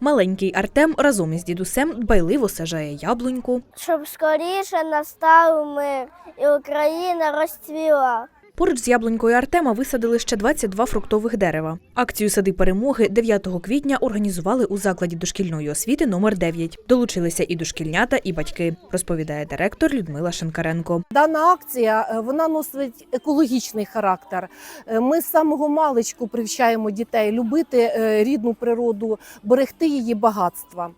Маленький Артем разом із дідусем дбайливо сажає яблуньку. щоб скоріше настав мир і Україна розцвіла. Поруч з яблунькою Артема висадили ще 22 фруктових дерева. Акцію Сади перемоги 9 квітня організували у закладі дошкільної освіти номер 9. Долучилися і дошкільнята, і батьки, розповідає директор Людмила Шинкаренко. Дана акція е, вона носить екологічний характер. Е, Ми з самого маличку привчаємо дітей любити е, рідну природу, берегти її багатства.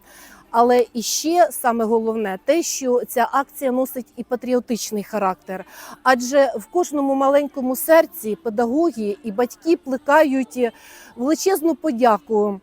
Але і ще саме головне те, що ця акція носить і патріотичний характер. Адже в кожному маленькому серці педагоги і батьки плекають величезну подяку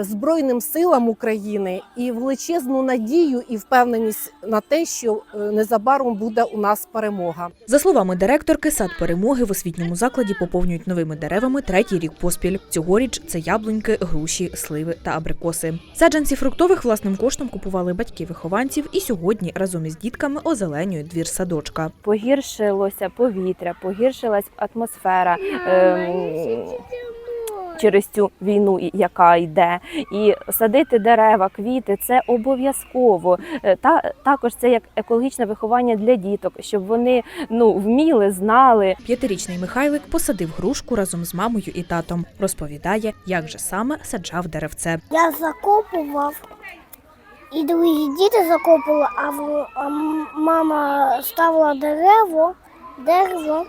Збройним силам України і величезну надію і впевненість на те, що е, незабаром буде у нас перемога. За словами директорки, сад перемоги в освітньому закладі поповнюють новими деревами третій рік поспіль. Цьогоріч це яблуньки, груші, сливи та абрикоси. Саджанці фруктових власним коштом купували батьки вихованців, і сьогодні разом із дітками озеленюють двір садочка. погіршилося повітря, погіршилась атмосфера. ем, Через цю війну, яка йде, і садити дерева, квіти це обов'язково. Е, Та також це як екологічне виховання для діток, щоб вони ну вміли, знали, П'ятирічний Михайлик посадив грушку разом з мамою і татом. Розповідає, як же саме саджав деревце. Я закопував, і другі діти закопували, а, в- а мама ставила дерево, дерево,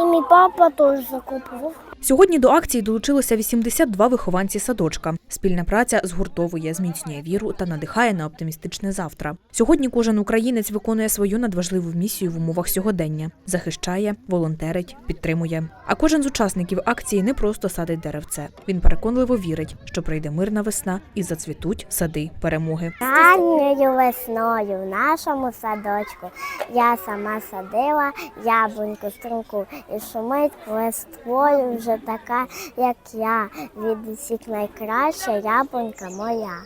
і мій папа теж закопував. Сьогодні до акції долучилося 82 вихованці садочка. Спільна праця згуртовує, зміцнює віру та надихає на оптимістичне завтра. Сьогодні кожен українець виконує свою надважливу місію в умовах сьогодення, захищає, волонтерить, підтримує. А кожен з учасників акції не просто садить деревце. Він переконливо вірить, що прийде мирна весна і зацвітуть сади перемоги. Ранньою весною в нашому садочку я сама садила яблуньку струнку і шумить листвою вже така, як я. Від усіх найкраща яблунька моя.